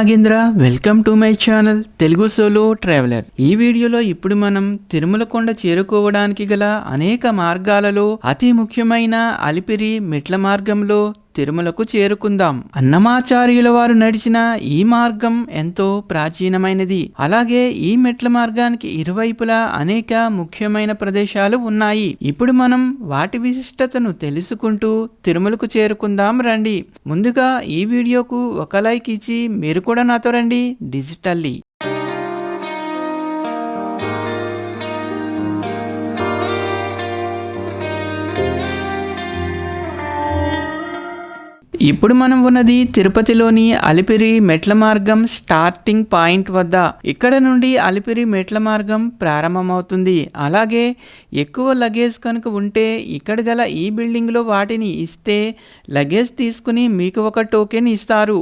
Nagendra welcome to my channel Telugu solo traveller. ఈ వీడియోలో ఇప్పుడు మనం తిరుమల కొండ చేరుకోవడానికి గల అనేక మార్గాలలో అతి ముఖ్యమైన అలిపిరి మెట్ల మార్గంలో తిరుమలకు చేరుకుందాం. అన్నమాచార్యుల వారు నడిచిన ఈ మార్గం ఎంతో ప్రాచీనమైనది. అలాగే ఈ మెట్ల మార్గానికి ఇరువైపులా అనేక ముఖ్యమైన ప్రదేశాలు ఉన్నాయి. ఇప్పుడు మనం వాటి విశిష్టతను తెలుసుకుంటూ తిరుమలకు చేరుకుందాం రండి. ముందుగా ఈ వీడియోకు ఒక లైక్ ఇచ్చి మీరు కూడా నాతో రండి. డిజిటల్లీ. ఇప్పుడు మనం ఉన్నది తిరుపతిలోని అలిపిరి మెట్ల మార్గం స్టార్టింగ్ పాయింట్ వద్ద. ఇక్కడ నుండి అలిపిరి మెట్ల మార్గం ప్రారంభమవుతుంది. అలాగే ఎక్కువ లగేజ్ కనుక ఉంటే ఇక్కడ గల ఈ బిల్డింగ్లో వాటిని ఇస్తే లగేజ్ తీసుకుని మీకు ఒక టోకెన్ ఇస్తారు.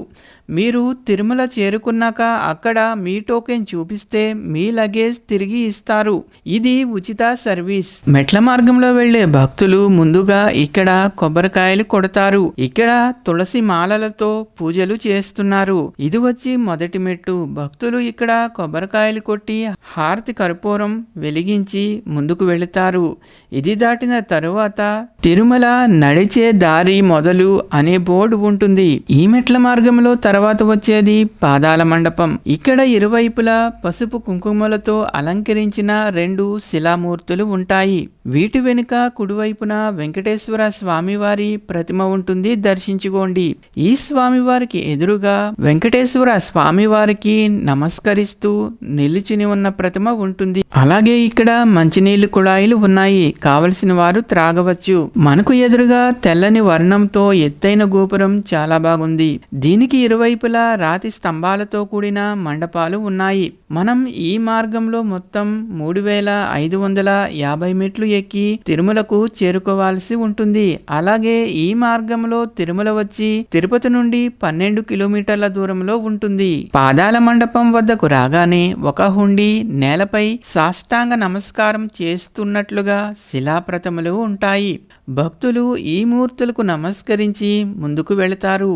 మీరు తిరుమల చేరుకున్నాక అక్కడ మీ టోకెన్ చూపిస్తే మీ లగేజ్ తిరిగి ఇస్తారు. ఇది ఉచిత సర్వీస్. మెట్ల మార్గంలో వెళ్ళే భక్తులు ముందుగా ఇక్కడ కొబ్బరికాయలు కొడతారు. ఇక్కడ తులసి మాలలతో పూజలు చేస్తున్నారు. ఇది వచ్చి మొదటి మెట్టు. భక్తులు ఇక్కడ కొబ్బరికాయలు కొట్టి హారతి కర్పూరం వెలిగించి ముందుకు వెళుతారు. ఇది దాటిన తరువాత తిరుమల నడిచే దారి మొదలు అనే బోర్డు ఉంటుంది. ఈ మెట్ల మార్గంలో తర్వాత వచ్చేది పాదాల మండపం. ఇక్కడ ఇరువైపులా పసుపు కుంకుమలతో అలంకరించిన రెండు శిలామూర్తులు ఉంటాయి. వీటి వెనుక కుడివైపున వెంకటేశ్వర స్వామివారి ప్రతిమ ఉంటుంది దర్శించుకోండి. ఈ స్వామివారికి ఎదురుగా వెంకటేశ్వర స్వామివారికి నమస్కరిస్తూ నిలిచిని ఉన్న ప్రతిమ ఉంటుంది. అలాగే ఇక్కడ మంచినీళ్ళు కుళాయిలు ఉన్నాయి. కావలసిన వారు త్రాగవచ్చు. మనకు ఎదురుగా తెల్లని వర్ణంతో ఎత్తైన గోపురం చాలా బాగుంది. దీనికి ఇరువైపులా రాతి స్తంభాలతో కూడిన మండపాలు ఉన్నాయి. మనం ఈ మార్గంలో మొత్తం మూడు వేల ఐదు వందల యాభై మెట్లు ఎక్కి తిరుమలకు చేరుకోవాల్సి ఉంటుంది. అలాగే ఈ మార్గంలో తిరుమల వచ్చి తిరుపతి నుండి పన్నెండు కిలోమీటర్ల దూరంలో ఉంటుంది. పాదాల మండపం వద్దకు రాగానే ఒక హుండి నేలపై సాష్టాంగ నమస్కారం చేస్తున్నట్లుగా శిలాప్రతములు ఉంటాయి. భక్తులు ఈ మూర్తులకు నమస్కరించి ముందుకు వెళతారు.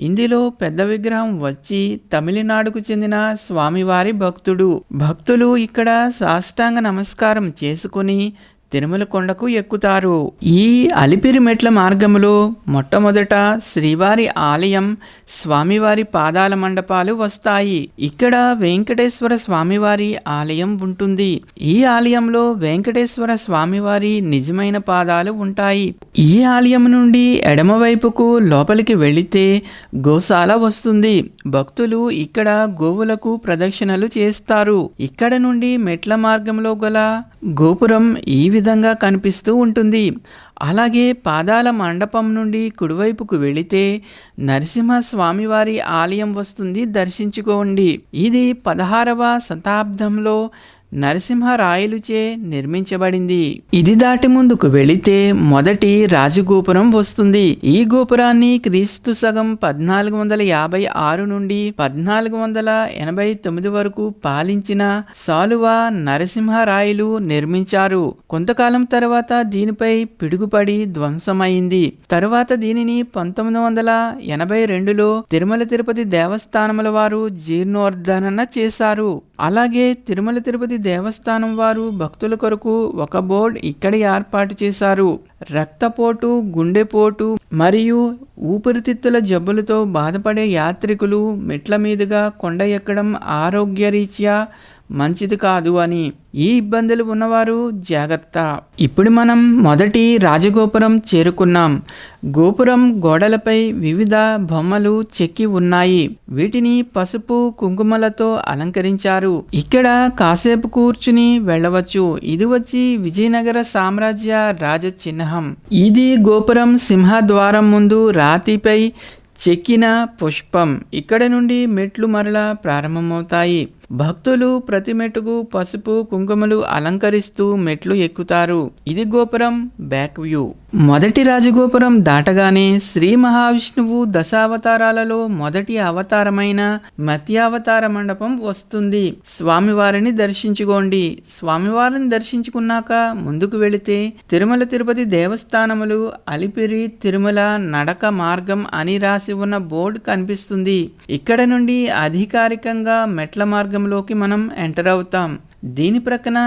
ఇందులో పెద్ద విగ్రహం వచ్చి తమిళనాడుకు చెందిన స్వామివారి భక్తుడు. భక్తులు ఇక్కడ సాష్టాంగ నమస్కారం చేసుకుని తిరుమల కొండకు ఎక్కుతారు. ఈ అలిపిరి మెట్ల మార్గంలో మొట్టమొదట శ్రీవారి ఆలయం స్వామివారి పాదాల మండపాలు వస్తాయి. ఇక్కడ వెంకటేశ్వర స్వామివారి ఆలయం ఉంటుంది. ఈ ఆలయంలో వెంకటేశ్వర స్వామివారి నిజమైన పాదాలు ఉంటాయి. ఈ ఆలయం నుండి ఎడమవైపుకు లోపలికి వెళితే గోశాల వస్తుంది. భక్తులు ఇక్కడ గోవులకు ప్రదక్షిణలు చేస్తారు. ఇక్కడ నుండి మెట్ల మార్గంలో గల గోపురం ఈ విధంగా కనిపిస్తూ ఉంటుంది. అలాగే పాదాల మండపం నుండి కుడివైపుకు వెళితే నరసింహస్వామివారి ఆలయం వస్తుంది. దర్శించుకోండి. ఇది పదహారవ శతాబ్దంలో నరసింహరాయలుచే నిర్మించబడింది. ఇది దాటి ముందుకు వెళితే మొదటి రాజగోపురం వస్తుంది. ఈ గోపురాన్ని క్రీస్తు సగం పద్నాలుగు వందల యాభై ఆరు నుండి పద్నాలుగు వందల ఎనభై తొమ్మిది వరకు పాలించిన సాలువ నరసింహరాయలు నిర్మించారు. కొంతకాలం తర్వాత దీనిపై పిడుగుపడి ధ్వంసమైంది. తరువాత దీనిని పంతొమ్మిది వందల ఎనభై రెండులో తిరుమల తిరుపతి దేవస్థానముల వారు జీర్ణోద్ధరణ చేశారు. అలాగే తిరుమల తిరుపతి దేవస్థానం వారు భక్తుల కొరకు ఒక బోర్డ్ ఇక్కడ ఏర్పాటు చేశారు. రక్తపోటు గుండెపోటు మరియు ఊపిరితిత్తుల జబ్బులతో బాధపడే యాత్రికులు మెట్ల మీదుగా కొండ ఎక్కడం ఆరోగ్యరీత్యా మంచిది కాదు అని ఈ ఇబ్బందులు ఉన్నవారు జాగ్రత్త. ఇప్పుడు మనం మొదటి రాజగోపురం చేరుకున్నాం. గోపురం గోడలపై వివిధ బొమ్మలు చెక్కి ఉన్నాయి. వీటిని పసుపు కుంకుమలతో అలంకరించారు. ఇక్కడ కాసేపు కూర్చుని వెళ్ళవచ్చు. ఇది వచ్చి విజయనగర సామ్రాజ్య రాజ చిహ్నం ఇది గోపురం సింహద్వారం ముందు రాతిపై చెక్కిన పుష్పం. ఇక్కడ నుండి మెట్లు మరలా ప్రారంభమవుతాయి. భక్తులు ప్రతి మెట్టుకు పసుపు కుంకుమలు అలంకరిస్తూ మెట్లు ఎక్కుతారు. ఇది గోపురం బ్యాక్ వ్యూ. మొదటి రాజగోపురం దాటగానే శ్రీ మహావిష్ణువు దశావతారాలలో మొదటి అవతారమైన మత్యావతార మండపం వస్తుంది. స్వామివారిని దర్శించుకోండి. స్వామివారిని దర్శించుకున్నాక ముందుకు వెళితే తిరుమల తిరుపతి దేవస్థానములు అలిపిరి తిరుమల నడక మార్గం అని రాసి ఉన్న బోర్డు కనిపిస్తుంది. ఇక్కడ నుండి అధికారికంగా మెట్ల మార్గం మార్గంలోకి మనం ఎంటర్ అవుతాం. దీని ప్రక్కన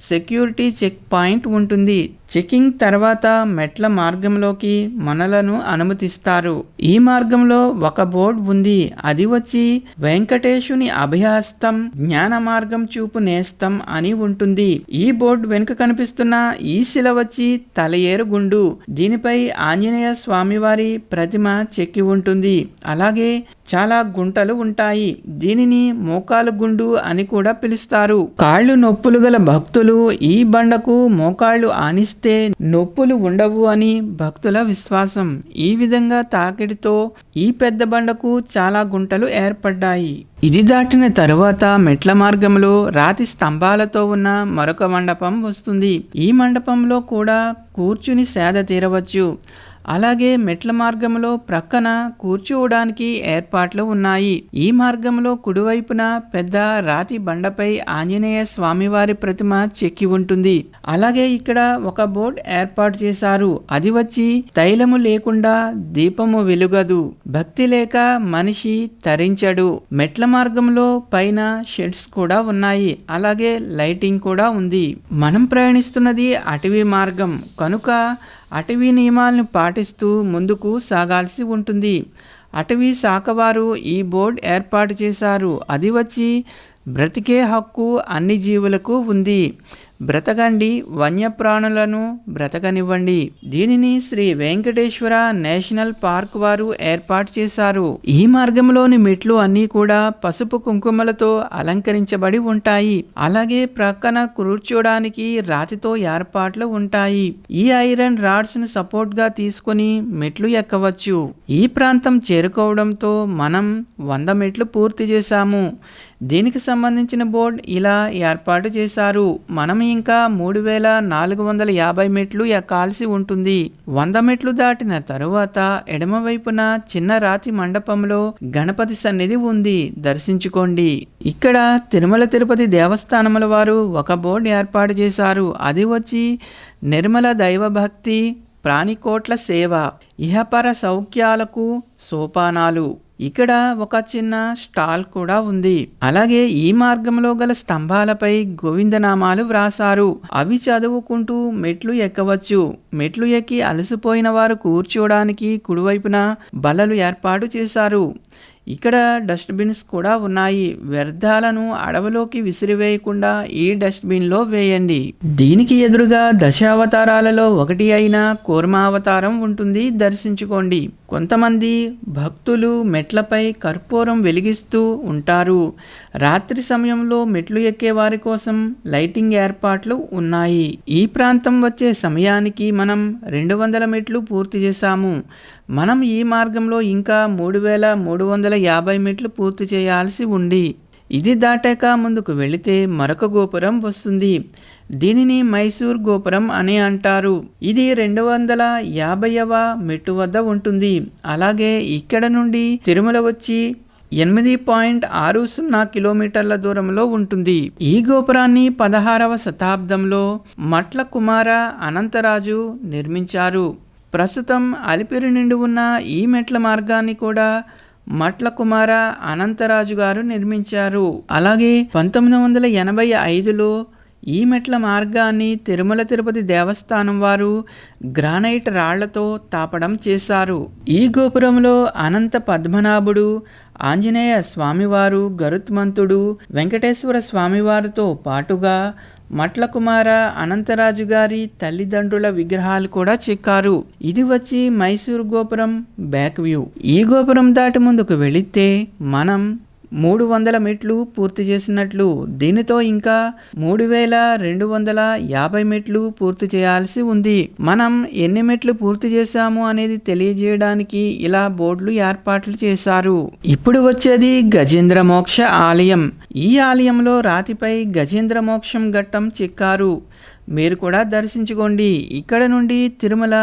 సెక్యూరిటీ చెక్ పాయింట్ ఉంటుంది. చెకింగ్ తర్వాత మెట్ల మార్గంలోకి మనలను అనుమతిస్తారు. ఈ మార్గంలో ఒక బోర్డు ఉంది. అది వచ్చి వెంకటేశుని అభయహస్తం జ్ఞాన మార్గం చూపు నేస్తం అని ఉంటుంది. ఈ బోర్డు వెనుక కనిపిస్తున్న ఈ శిల వచ్చి తలయేరుగుండు దీనిపై ఆంజనేయ స్వామివారి ప్రతిమ చెక్కి ఉంటుంది. అలాగే చాలా గుంటలు ఉంటాయి. దీనిని మోకాలు గుండు అని కూడా పిలుస్తారు. కాళ్ళు నొప్పులు గల భక్తులు ఈ బండకు మోకాళ్ళు తాకిస్తే నొప్పులు ఉండవు అని భక్తుల విశ్వాసం. ఈ విధంగా తాకిడితో ఈ పెద్ద బండకు చాలా గుంటలు ఏర్పడ్డాయి. ఇది దాటిన తరువాత మెట్ల మార్గంలో రాతి స్తంభాలతో ఉన్న మరొక మండపం వస్తుంది. ఈ మండపంలో కూడా కూర్చుని సేద తీరవచ్చు. అలాగే మెట్ల మార్గంలో ప్రక్కన కూర్చోవడానికి ఏర్పాట్లు ఉన్నాయి. ఈ మార్గంలో కుడివైపున పెద్ద రాతి బండపై ఆంజనేయ స్వామివారి ప్రతిమ చెక్కి ఉంటుంది. అలాగే ఇక్కడ ఒక బోర్డు ఏర్పాటు చేశారు. అది వచ్చి తైలము లేకుండా దీపము వెలుగదు. భక్తి లేక మనిషి తరించడు. మెట్ల మార్గంలో పైన షెడ్స్ కూడా ఉన్నాయి. అలాగే లైటింగ్ కూడా ఉంది. మనం ప్రయాణిస్తున్నది అటవీ మార్గం. కనుక అటవీ నియమాలను పాటిస్తూ ముందుకు సాగాల్సి ఉంటుంది. అటవీ శాఖ వారు ఈ బోర్డు ఏర్పాటు చేశారు. అది వచ్చి బ్రతికే హక్కు అన్ని జీవులకు ఉంది. బ్రతకండి వన్యప్రాణులను బ్రతకనివ్వండి. దీనిని శ్రీ వెంకటేశ్వర నేషనల్ పార్క్ వారు ఏర్పాటు చేశారు. ఈ మార్గంలోని మెట్లు అన్నీ కూడా పసుపు కుంకుమలతో అలంకరించబడి ఉంటాయి. అలాగే ప్రక్కన కూర్చోడానికి రాతితో ఏర్పాట్లు ఉంటాయి. ఈ ఐరన్ రాడ్స్ను సపోర్ట్గా తీసుకొని మెట్లు ఎక్కవచ్చు. ఈ ప్రాంతం చేరుకోవడంతో మనం వంద మెట్లు పూర్తి చేశాము. దీనికి సంబంధించిన బోర్డు ఇలా ఏర్పాటు చేశారు. మనం ఇంకా మూడు వేల నాలుగు వందల యాభై మెట్లు ఎక్కాల్సి ఉంటుంది. వంద మెట్లు దాటిన తరువాత ఎడమవైపున చిన్న రాతి మండపంలో గణపతి సన్నిధి ఉంది. దర్శించుకోండి. ఇక్కడ తిరుమల తిరుపతి దేవస్థానముల వారు ఒక బోర్డు ఏర్పాటు చేశారు. అది వచ్చి నిర్మల దైవభక్తి ప్రాణికోట్ల సేవ ఇహపర సౌఖ్యాలకు సోపానాలు. ఇక్కడ ఒక చిన్న స్టాల్ కూడా ఉంది. అలాగే ఈ మార్గంలో గల స్తంభాలపై గోవిందనామాలు వ్రాసారు. అవి చదువుకుంటూ మెట్లు ఎక్కవచ్చు. మెట్లు ఎక్కి అలసిపోయిన వారు కూర్చోడానికి కుడివైపున బలలు ఏర్పాటు చేశారు. ఇక్కడ డస్ట్బిన్స్ కూడా ఉన్నాయి. వ్యర్థాలను అడవిలోకి విసిరివేయకుండా ఈ డస్ట్బిన్లో వేయండి. దీనికి ఎదురుగా దశావతారాలలో ఒకటి అయిన కూర్మావతారం ఉంటుంది. దర్శించుకోండి. కొంతమంది భక్తులు మెట్లపై కర్పూరం వెలిగిస్తూ ఉంటారు. రాత్రి సమయంలో మెట్లు ఎక్కే వారి కోసం లైటింగ్ ఏర్పాట్లు ఉన్నాయి. ఈ ప్రాంతం వచ్చే సమయానికి మనం రెండు వందల మెట్లు పూర్తి చేశాము. మనం ఈ మార్గంలో ఇంకా మూడు వేల మూడు వందల యాభై మెట్లు పూర్తి చేయాల్సి ఉంది. ఇది దాటాక ముందుకు వెళితే మరొక గోపురం వస్తుంది. దీనిని మైసూర్ గోపురం అని అంటారు. ఇది రెండు వందల యాభైవ మెట్టు వద్ద ఉంటుంది. అలాగే ఇక్కడ నుండి తిరుమల వచ్చి ఎనిమిది పాయింట్ ఆరు సున్నా కిలోమీటర్ల దూరంలో ఉంటుంది. ఈ గోపురాన్ని పదహారవ శతాబ్దంలో మట్ల కుమార అనంతరాజు నిర్మించారు. ప్రస్తుతం అలిపిరి నిండి ఉన్న ఈ మెట్ల మార్గాన్ని కూడా మట్ల కుమార అనంతరాజు గారు నిర్మించారు. అలాగే పంతొమ్మిది వందల ఎనభై ఐదులో ఈ మెట్ల మార్గాన్ని తిరుమల తిరుపతి దేవస్థానం వారు గ్రానైట్ రాళ్ళతో తాపడం చేశారు. ఈ గోపురంలో అనంత పద్మనాభుడు ఆంజనేయ స్వామివారు గరుత్మంతుడు వెంకటేశ్వర స్వామివారితో పాటుగా మట్ల కుమార అనంతరాజు గారి తల్లిదండ్రుల విగ్రహాలు కూడా చిక్కారు. ఇది వచ్చి మైసూర్ గోపురం బ్యాక్ వ్యూ. ఈ గోపురం దాటి ముందుకు వెళితే మనం మూడు వందల మెట్లు పూర్తి చేసినట్లు దీనితో ఇంకా మూడు వేల రెండు వందల యాభై మెట్లు పూర్తి చేయాల్సి ఉంది. మనం ఎన్ని మెట్లు పూర్తి చేశాము అనేది తెలియజేయడానికి ఇలా బోర్డులు ఏర్పాట్లు చేశారు. ఇప్పుడు వచ్చేది గజేంద్ర మోక్ష ఆలయం. ఈ ఆలయంలో రాతిపై గజేంద్ర మోక్షం ఘట్టం చెక్కారు. మీరు కూడా దర్శించుకోండి. ఇక్కడ నుండి తిరుమల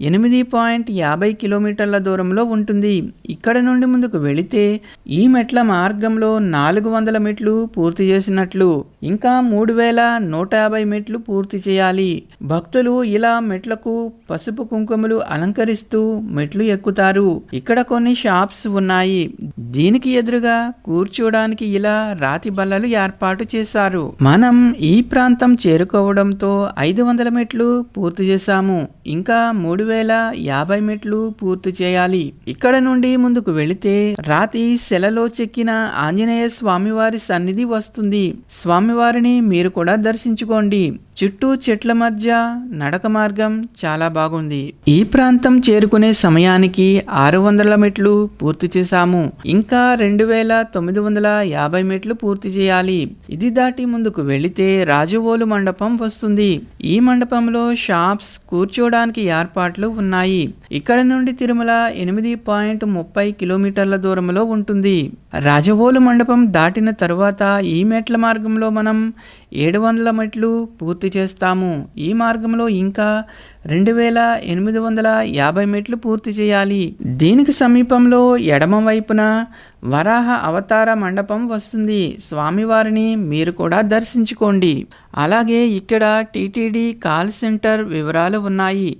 ఎనిమిది పాయింట్ యాభై కిలోమీటర్ల దూరంలో ఉంటుంది. ఇక్కడ నుండి ముందుకు వెళితే ఈ మెట్ల మార్గంలో నాలుగు వందల మెట్లు పూర్తి చేసినట్లు ఇంకా మూడు వేల నూట యాభై మెట్లు పూర్తి చేయాలి. భక్తులు ఇలా మెట్లకు పసుపు కుంకుమలు అలంకరిస్తూ మెట్లు ఎక్కుతారు. ఇక్కడ కొన్ని షాప్స్ ఉన్నాయి. దీనికి ఎదురుగా కూర్చోడానికి ఇలా రాతి బల్లలు ఏర్పాటు చేశారు. మనం ఈ ప్రాంతం చేరుకోవడంతో ఐదు వందల మెట్లు పూర్తి చేశాము. ఇంకా మూడు వేల యాభై మెట్లు పూర్తి చేయాలి. ఇక్కడ నుండి ముందుకు వెళితే రాతి శిలలో చెక్కిన ఆంజనేయ స్వామివారి సన్నిధి వస్తుంది. స్వామి వారిని మీరు కూడా దర్శించుకోండి. చుట్టూ చెట్ల మధ్య నడక మార్గం చాలా బాగుంది. ఈ ప్రాంతం చేరుకునే సమయానికి ఆరు వందల మెట్లు పూర్తి చేశాము. ఇంకా రెండు వేల తొమ్మిది వందల యాభై మెట్లు పూర్తి చేయాలి. ఇది దాటి ముందుకు వెళితే రాజవోలు మండపం వస్తుంది. ఈ మండపంలో షాప్స్ కూర్చోడానికి ఏర్పాట్లు ఉన్నాయి. ఇక్కడ నుండి తిరుమల ఎనిమిది పాయింట్ ముప్పై కిలోమీటర్ల దూరంలో ఉంటుంది. రాజవోలు మండపం దాటిన తరువాత ఈ మెట్ల మార్గంలో మనం మనం ఏడు వందల మెట్లు పూర్తి చేస్తాము. ఈ మార్గంలో ఇంకా రెండు వేల ఎనిమిది వందల యాభై మెట్లు పూర్తి చేయాలి. దీనికి సమీపంలో ఎడమ వైపున వరాహ అవతార మండపం వస్తుంది. స్వామివారిని మీరు కూడా దర్శించుకోండి. అలాగే ఇక్కడ టీటీడీ కాల్ సెంటర్ వివరాలు ఉన్నాయి.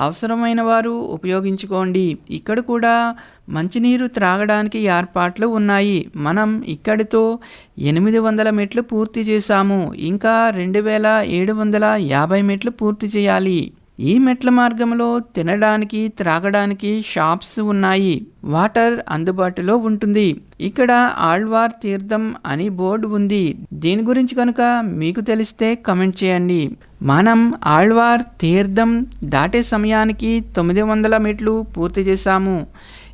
అవసరమైన వారు ఉపయోగించుకోండి. ఇక్కడ కూడా మంచినీరు త్రాగడానికి ఏర్పాట్లు ఉన్నాయి. మనం ఇక్కడితో ఎనిమిది వందల మెట్లు పూర్తి చేశాము. ఇంకా రెండు వేల ఏడు వందల యాభై మెట్లు పూర్తి చేయాలి. ఈ మెట్ల మార్గంలో తినడానికి త్రాగడానికి షాప్స్ ఉన్నాయి. వాటర్ అందుబాటులో ఉంటుంది. ఇక్కడ ఆళ్వార్ తీర్థం అని బోర్డు ఉంది. దీని గురించి కనుక మీకు తెలిస్తే కమెంట్ చేయండి. మనం ఆళ్వార్ తీర్థం దాటే సమయానికి తొమ్మిది వందల మెట్లు పూర్తి చేశాము.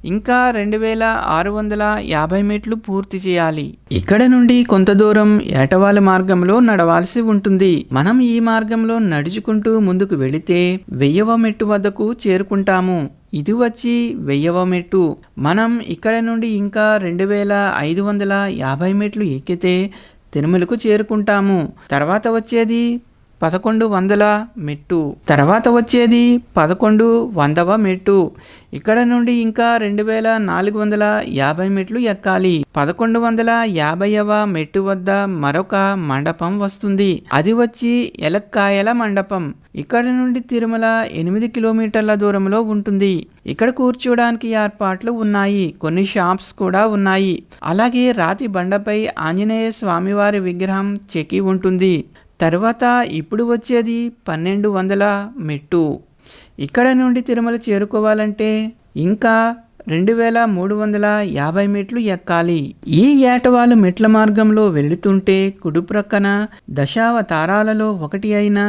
ఇంకా రెండు వేల ఆరు వందల యాభై మీట్లు పూర్తి చేయాలి. ఇక్కడ నుండి కొంత దూరం ఏటవాల మార్గంలో నడవాల్సి ఉంటుంది. మనం ఈ మార్గంలో నడుచుకుంటూ ముందుకు వెళితే వెయ్యవ మెట్టు వద్దకు చేరుకుంటాము. ఇది వచ్చి వెయ్యవ మెట్టు. మనం ఇక్కడ నుండి ఇంకా రెండు వేల ఐదు వందల యాభై మెట్లు ఎక్కితే తిరుమలకు చేరుకుంటాము. తర్వాత వచ్చేది పదకొండు వందల మెట్టు. తర్వాత వచ్చేది పదకొండు వందవ మెట్టు. ఇక్కడ నుండి ఇంకా రెండు వేల నాలుగు వందల యాభై మెట్లు ఎక్కాలి. పదకొండు వందల యాభైవ మెట్టు వద్ద మరొక మండపం వస్తుంది. అది వచ్చి ఎలక్కాయల మండపం. ఇక్కడ నుండి తిరుమల ఎనిమిది కిలోమీటర్ల దూరంలో ఉంటుంది. ఇక్కడ కూర్చోడానికి ఏర్పాట్లు ఉన్నాయి. కొన్ని షాప్స్ కూడా ఉన్నాయి. అలాగే రాతి బండపై ఆంజనేయ స్వామివారి విగ్రహం చెక్కి ఉంటుంది. తర్వాత ఇప్పుడు వచ్చేది పన్నెండు వందల మెట్టు. ఇక్కడ నుండి తిరుమల చేరుకోవాలంటే ఇంకా రెండు వేల మూడు వందల యాభై మెట్లు ఎక్కాలి. ఈ ఏటవాలు మెట్ల మార్గంలో వెళుతుంటే కుడి ప్రక్కన దశావతారాలలో ఒకటి అయిన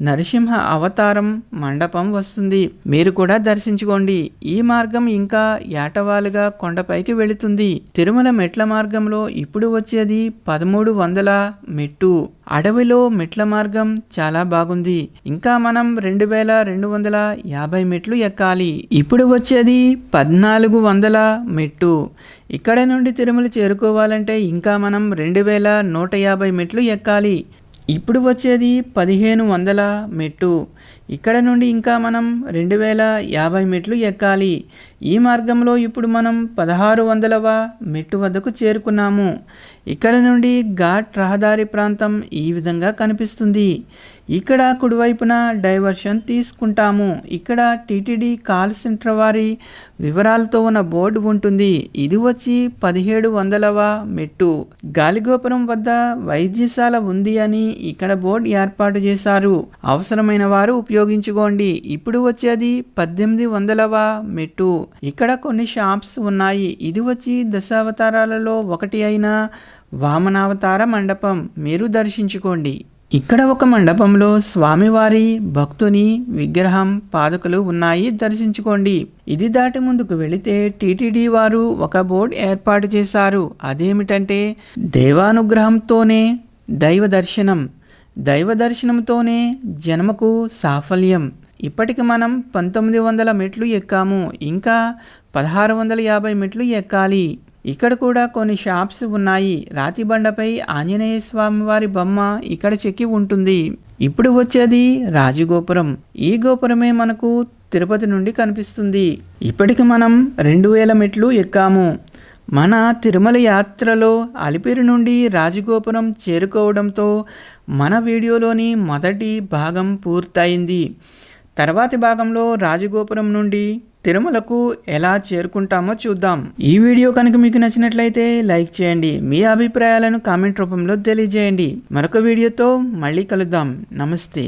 నరసింహ అవతారం మండపం వస్తుంది. మీరు కూడా దర్శించుకోండి. ఈ మార్గం ఇంకా ఏటవాలుగా కొండపైకి వెళుతుంది. తిరుమల మెట్ల మార్గంలో ఇప్పుడు వచ్చేది పదమూడు వందల మెట్టు. అడవిలో మెట్ల మార్గం చాలా బాగుంది. ఇంకా మనం రెండు వేల రెండు వందల యాభై మెట్లు ఎక్కాలి. ఇప్పుడు వచ్చేది పద్నాలుగు వందల మెట్టు. ఇక్కడ నుండి తిరుమల చేరుకోవాలంటే ఇంకా మనం రెండు వేల నూట యాభై మెట్లు ఎక్కాలి. ఇప్పుడు వచ్చేది పదిహేను వందల మెట్టు. ఇక్కడ నుండి ఇంకా మనం రెండు వేల యాభై మెట్లు ఎక్కాలి. ఈ మార్గంలో ఇప్పుడు మనం పదహారు వందలవ మెట్టు వద్దకు చేరుకున్నాము. ఇక్కడ నుండి ఘాట్ రహదారి ప్రాంతం ఈ విధంగా కనిపిస్తుంది. ఇక్కడ కుడివైపున డైవర్షన్ తీసుకుంటాము. ఇక్కడ టీటీడీ కాల్ సెంటర్ వారి వివరాలతో ఉన్న బోర్డు ఉంటుంది. ఇది వచ్చి పదిహేడు వందలవ మెట్టు. గాలిగోపురం వద్ద వైద్యశాల ఉంది అని ఇక్కడ బోర్డు ఏర్పాటు చేశారు. అవసరమైన వారు ఉపయోగించుకోండి. ఇప్పుడు వచ్చేది పద్దెనిమిది వందలవ మెట్టు. ఇక్కడ కొన్ని షాప్స్ ఉన్నాయి. ఇది వచ్చి దశావతారాలలో ఒకటి అయిన వామనావతార మండపం. మీరు దర్శించుకోండి. ఇక్కడ ఒక మండపంలో స్వామివారి భక్తుని విగ్రహం పాదుకలు ఉన్నాయి. దర్శించుకోండి. ఇది దాటి ముందుకు వెళితే టీటీడీ వారు ఒక బోర్డు ఏర్పాటు చేశారు. అదేమిటంటే దేవానుగ్రహంతోనే దైవ దర్శనం. దైవ దర్శనంతోనే జన్మకు సాఫల్యం. ఇప్పటికి మనం పంతొమ్మిది వందల మెట్లు ఎక్కాము. ఇంకా పదహారు వందల యాభై మెట్లు ఎక్కాలి. ఇక్కడ కూడా కొన్ని షాప్స్ ఉన్నాయి. రాతి బండపై ఆంజనేయ స్వామి వారి బొమ్మ ఇక్కడ చెక్కి ఉంటుంది. ఇప్పుడు వచ్చేది రాజగోపురం. ఈ గోపురమే మనకు తిరుపతి నుండి కనిపిస్తుంది. ఇప్పటికి మనం రెండు వేల మెట్లు ఎక్కాము. మన తిరుమల యాత్రలో అలిపిరి నుండి రాజగోపురం చేరుకోవడంతో మన వీడియోలోని మొదటి భాగం పూర్తయింది. తర్వాతి భాగంలో రాజగోపురం నుండి తిరుమలకు ఎలా చేరుకుంటామో చూద్దాం. ఈ వీడియో కనుక మీకు నచ్చినట్లయితే లైక్ చేయండి. మీ అభిప్రాయాలను కామెంట్ రూపంలో తెలియజేయండి. మరొక వీడియోతో మళ్ళీ కలుద్దాం. నమస్తే.